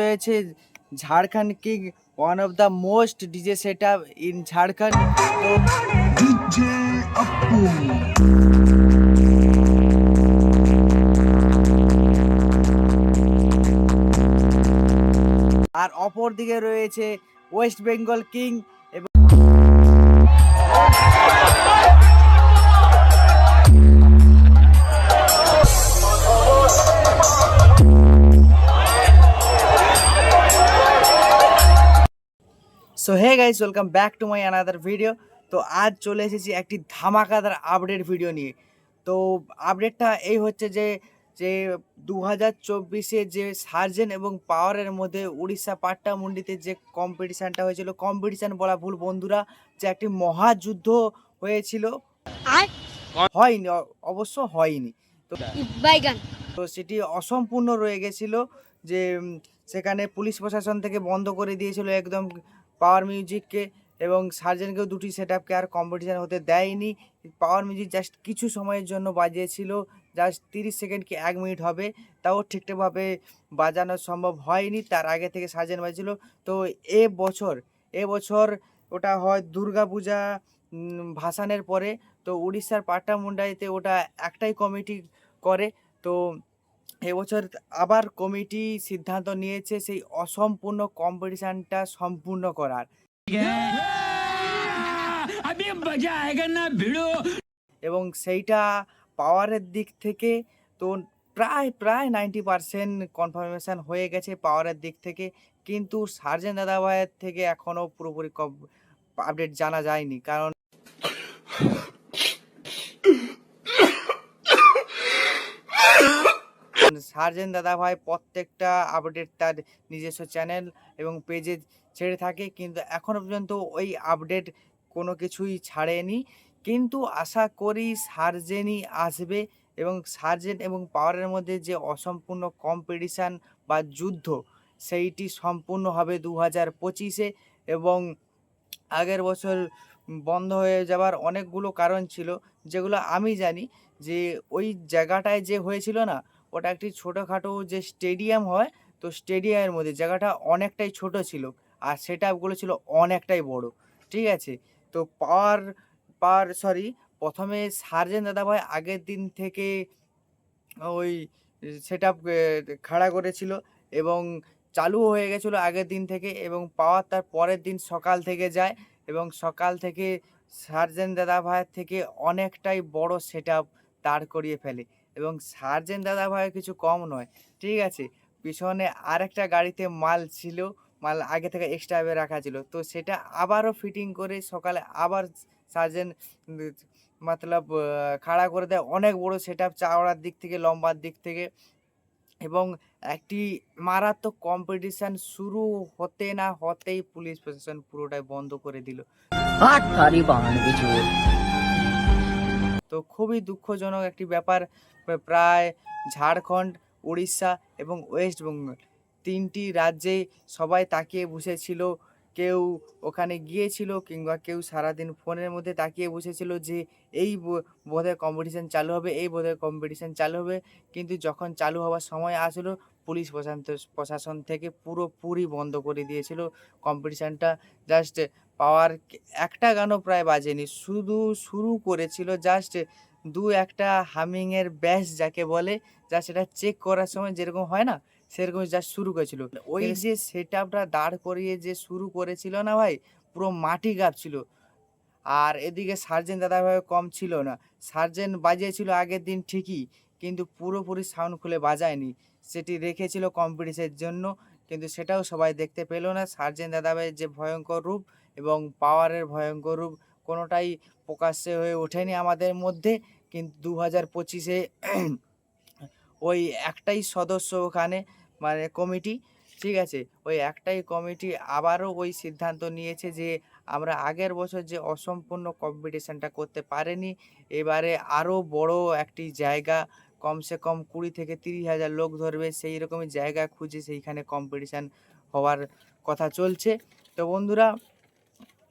রয়েছে Jharkhand king one of the most DJ set up in Jharkhand. আর অপর দিকে রয়েছে West Bengal king so hey guys welcome back to my another video তো আজ চলে এসেছি একটি ধামাকাদার আপডেট ভিডিও নিয়ে। তো আপডেটটা এই হচ্ছে যে যে দু হাজার চব্বিশে যে সার্জেন এবং পাওয়ারের মধ্যে উড়িষ্যা পাট্টা মুন্ডিতে যে কম্পিটিশানটা হয়েছিল কম্পিটিশান বলা ভুল বন্ধুরা যে একটি মহাযুদ্ধ হয়েছিল। হয়নি অবশ্য হয়নি। বাইগান। তো সেটি অসম্পূর্ণ রয়ে গেছিল যে সেখানে পুলিশ প্রশাসন থেকে বন্ধ করে দিয়েছিল একদম পাওয়ার মিউজিককে এবং সার্জেনকেও দুটি সেট আপকে আর কম্পিটিশান হতে দেয়নি। পাওয়ার মিউজিক জাস্ট কিছু সময়ের জন্য বাজিয়েছিল, জাস্ট তিরিশ সেকেন্ড কি এক মিনিট হবে, তাও ঠিকঠাকভাবে বাজানো সম্ভব হয়নি, তার আগে থেকে সার্জেন বাজিয়েছিল। তো এ বছর এ বছর ওটা হয় দুর্গা পূজা ভাসানের পরে, তো উড়িষ্যার পাট্টা মুন্ডাইতে ওটা একটাই কমিটি করে, তো এবছর আবার কমিটি সিদ্ধান্ত নিয়েছে সেই অসম্পূর্ণ কম্পিটিশনটা সম্পূর্ণ করার। এবং সেইটা পাওয়ারের দিক থেকে তো প্রায় প্রায় নাইনটি পারসেন্ট কনফার্মেশন হয়ে গেছে পাওয়ারের দিক থেকে। কিন্তু সার্জেন দাদাভাইয়ের থেকে এখনও পুরোপুরি আপডেট জানা যায়নি। কারণ সার্জেন দাদাভাই প্রত্যেকটা আপডেট তার নিজস্ব চ্যানেল এবং পেজে ছেড়ে থাকে। কিন্তু এখনও পর্যন্ত ওই আপডেট কোনো কিছুই ছাড়েনি। কিন্তু আশা করি সার্জেনই আসবে এবং সার্জেন এবং পাওয়ারের মধ্যে যে অসম্পূর্ণ কম্পিটিশান বা যুদ্ধ, সেইটি সম্পূর্ণ হবে দু হাজার পঁচিশে এবং আগের বছর বন্ধ হয়ে যাওয়ার অনেকগুলো কারণ ছিল, যেগুলো আমি জানি যে ওই জায়গাটায় যে হয়েছিল না ওটা একটি ছোটোখাটো যে স্টেডিয়াম হয়, তো স্টেডিয়ামের মধ্যে জায়গাটা অনেকটাই ছোট ছিল আর সেট আপগুলো ছিল অনেকটাই বড়, ঠিক আছে? তো পাওয়ার পাওয়ার সরি প্রথমে সার্জেন দাদাভাই আগের দিন থেকে ওই সেট আপ খাড়া করেছিল এবং চালু হয়ে গেছিল আগের দিন থেকে এবং পাওয়ার তার পরের দিন সকাল থেকে যায় এবং সকাল থেকে সার্জেন দাদাভাইয়ের থেকে অনেকটাই বড় সেট আপ দাঁড় করিয়ে ফেলে। এবং সার্জেন দাদাভাই কিছু কম নয় ঠিক আছে? পিছনে আরেকটা গাড়িতে মাল ছিল মাল আগে থেকে এক্সট্রা রাখা ছিল। তো সেটা আবারও ফিটিং করে সকালে আবার সার্জেন মতলব খাড়া করে দেয় অনেক বড় সেট আপ চাওড়ার দিক থেকে লম্বার দিক থেকে। এবং একটি মারাত্মক কম্পিটিশান শুরু হতে না হতেই পুলিশ প্রশাসন পুরোটাই বন্ধ করে দিল। তো খুবই দুঃখজনক একটি ব্যাপার প্রা- প্রায় ঝাড়খণ্ড, উড়িষ্যা এবং ওয়েস্ট বেঙ্গল। তিনটি রাজ্যে সবাই তাকিয়ে বসেছিল। কেউ ওখানে গিয়েছিল কিংবা কেউ সারাদিন ফোনের মধ্যে তাকিয়ে বসেছিল যে এই বোধহয় কম্পিটিশান চালু হবে, এই বোধহয় কম্পিটিশান চালু হবে। কিন্তু যখন চালু হওয়ার সময় আসলো পুলিশ প্রশান্ত প্রশাসন থেকে পুরোপুরি বন্ধ করে দিয়েছিল কম্পিটিশানটা জাস্ট পাওয়ার একটা গানও প্রায় বাজেনি। শুধু শুরু করেছিল জাস্ট দু একটা হামিংয়ের ব্যাস যাকে বলে যা সেটা চেক করার সময় যেরকম হয় না সেরকম জাস্ট শুরু করেছিল। ওই যে সেট আপটা দাঁড় করিয়ে যে শুরু করেছিল না ভাই পুরো মাটি কাঁপছিল আর এদিকে সার্জেন দাদাভাবে কম ছিল না। সার্জেন বাজিয়েছিল আগের দিন ঠিকই কিন্তু পুরোপুরি সাউন্ড খুলে বাজায়নি। সেটি রেখেছিল কম্পিটিশনের জন্য, কিন্তু সেটাও সবাই দেখতে পেল না। সার্জেন দাদাভাইয়ের যে ভয়ঙ্কর রূপ এবং পাওয়ারের ভয়ঙ্কর রূপ কোনোটাই প্রকাশ্যে হয়ে ওঠেনি আমাদের মধ্যে, কিন্তু দু হাজার পঁচিশে ওই একটাই সদস্য ওখানে মানে কমিটি, ঠিক আছে? ওই একটাই কমিটি আবারও ওই সিদ্ধান্ত নিয়েছে যে আমরা আগের বছর যে অসম্পূর্ণ কম্পিটিশানটা করতে পারেনি, এবারে আরও বড় একটি জায়গা কমসে কম কুড়ি থেকে তিরিশ হাজার লোক ধরবে, সেই রকমই জায়গা খুঁজে সেইখানে কম্পিটিশান হওয়ার কথা চলছে। তো বন্ধুরা,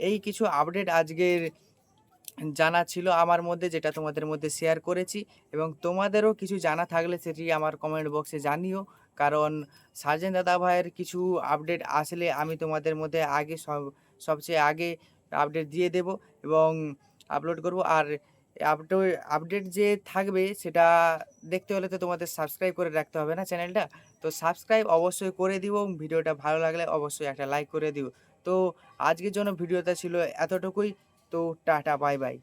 এই কিছু আপডেট আজকের জানা ছিল আমার মধ্যে, যেটা তোমাদের মধ্যে শেয়ার করেছি এবং তোমাদেরও কিছু জানা থাকলে সেটি আমার কমেন্ট বক্সে জানিও। কারণ সার্জেন দাদা ভাইয়ের কিছু আপডেট আসলে আমি তোমাদের মধ্যে আগে সব, সবচেয়ে আগে আপডেট দিয়ে দেব এবং আপলোড করব। আর আপডেট আপডেট যে থাকবে সেটা দেখতে হলে তো তোমাদের সাবস্ক্রাইব করে রাখতে হবে না চ্যানেলটা? তো সাবস্ক্রাইব অবশ্যই করে দিও, এবং ভিডিওটা ভালো লাগলে অবশ্যই একটা লাইক করে দিও। তো আজকের জন্য ভিডিওটা ছিল এতটুকুই। তো টাটা, বাই বাই।